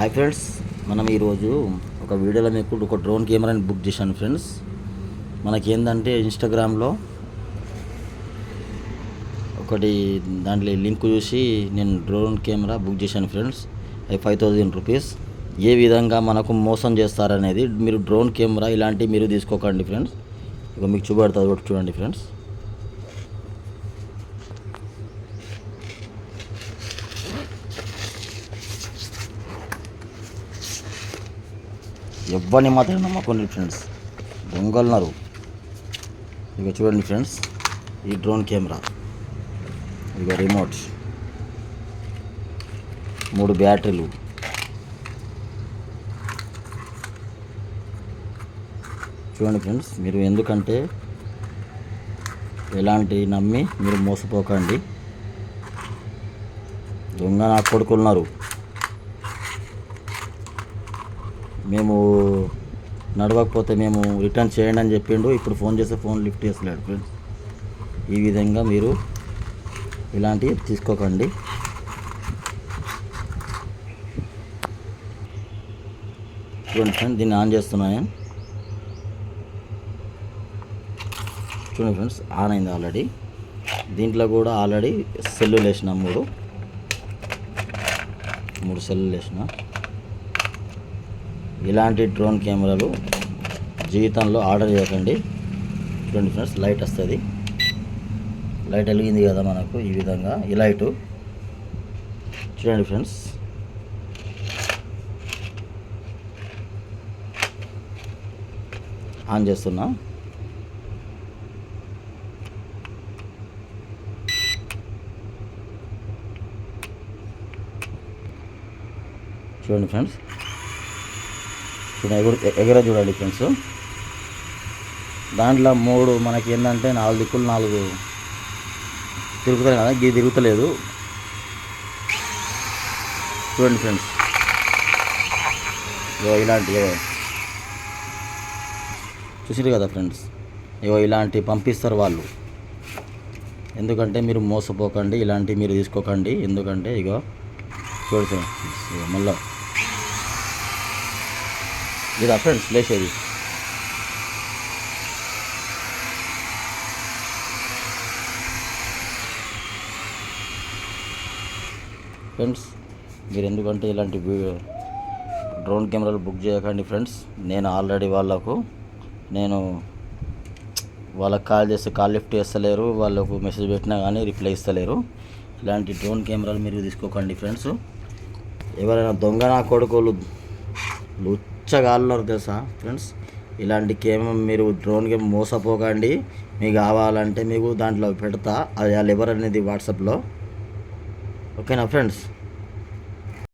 Hi friends మనం ఈరోజు ఒక వీడియోలో మీకు ఒక డ్రోన్ కెమెరాని బుక్ చేశాను ఫ్రెండ్స్ మనకేందంటే ఇన్స్టాగ్రామ్లో ఒకటి దాంట్లో లింక్ చూసి నేను డ్రోన్ కెమెరా బుక్ చేశాను ఫ్రెండ్స్ అది ఫైవ్ థౌజండ్ రూపీస్ ఏ విధంగా మనకు మోసం చేస్తారనేది మీరు డ్రోన్ కెమెరా ఇలాంటివి మీరు తీసుకోకండి ఫ్రెండ్స్ ఇక మీకు చూపెడతా ఒకటి చూడండి ఫ్రెండ్స్ ఎవరిని మాత్రం నమ్మకండి ఫ్రెండ్స్ దొంగలున్నారు. ఇక చూడండి ఫ్రెండ్స్ ఈ డ్రోన్ కెమెరా ఇక రిమోట్ మూడు బ్యాటరీలు. చూడండి ఫ్రెండ్స్ మీరు ఎందుకంటే ఎలాంటి నమ్మి మీరు మోసపోకండి. దొంగ నా కొడుకున్నారు మేము నడవకపోతే మేము రిటర్న్ చేయండి అని చెప్పిండు. ఇప్పుడు ఫోన్ చేస్తే ఫోన్ లిఫ్ట్ చేస్తలేడు ఫ్రెండ్స్. ఈ విధంగా మీరు ఇలాంటివి తీసుకోకండి. చూడండి ఫ్రెండ్స్ దీన్ని ఆన్ చేస్తున్నాను చూడండి ఫ్రెండ్స్ ఆన్ అయింది ఆల్రెడీ. దీంట్లో కూడా ఆల్రెడీ సెల్లు వేసిన మూడు. మూడు సెల్లు వేసిన ఇలాంటి డ్రోన్ కెమెరాలు జీవితంలో ఆర్డర్ చేయకండి. చూడండి ఫ్రెండ్స్ లైట్ వస్తుంది. లైట్ వెలిగింది కదా మనకు ఈ విధంగా ఈ లైటు. చూడండి ఫ్రెండ్స్. ఆన్ చేస్తున్నా. చూడండి ఫ్రెండ్స్. చూడండి ఎగురు ఎగర చూడండి ఫ్రెండ్స్. దాంట్లో మూడు మనకి ఏంటంటే నాలుగు దిక్కులు నాలుగు తిరుగుతాయి కదా ఇది తిరుగుతలేదు. చూడండి ఫ్రెండ్స్. ఇగో ఇలాంటి చూసారు కదా ఫ్రెండ్స్? ఇగో ఇలాంటి పంపిస్తారు వాళ్ళు. ఎందుకంటే మీరు మోసపోకండి ఇలాంటివి మీరు తీసుకోకండి. ఎందుకంటే ఇగో చూడండి ఫ్రెండ్స్ ఇగో మళ్ళా. ఇదా ఫ్రెండ్స్ లేచేది ఫ్రెండ్స్ మీరు ఎందుకంటే ఇలాంటి డ్రోన్ కెమెరాలు బుక్ చేయకండి ఫ్రెండ్స్. నేను ఆల్రెడీ వాళ్ళకు నేను వాళ్ళకి కాల్ చేస్తే కాల్ లిఫ్ట్ చేస్తలేరు. వాళ్ళకు మెసేజ్ పెట్టినా కానీ రిప్లై ఇస్తలేరు. ఇలాంటి డ్రోన్ కెమెరాలు మీరు తీసుకోకండి ఫ్రెండ్స్. ఎవరైనా దొంగ నా కొడుకోలు లుచ్చగాళ్ళరు తెలుసా ఫ్రెండ్స్ ఇలాంటి గేమ్ మీరు డ్రోన్ గేమ్ మోసపోకండి. మీకు కావాలంటే మీకు దాంట్లో పెడతా. అది వాళ్ళు ఎవరు అనేది వాట్సాప్లో. ఓకేనా ఫ్రెండ్స్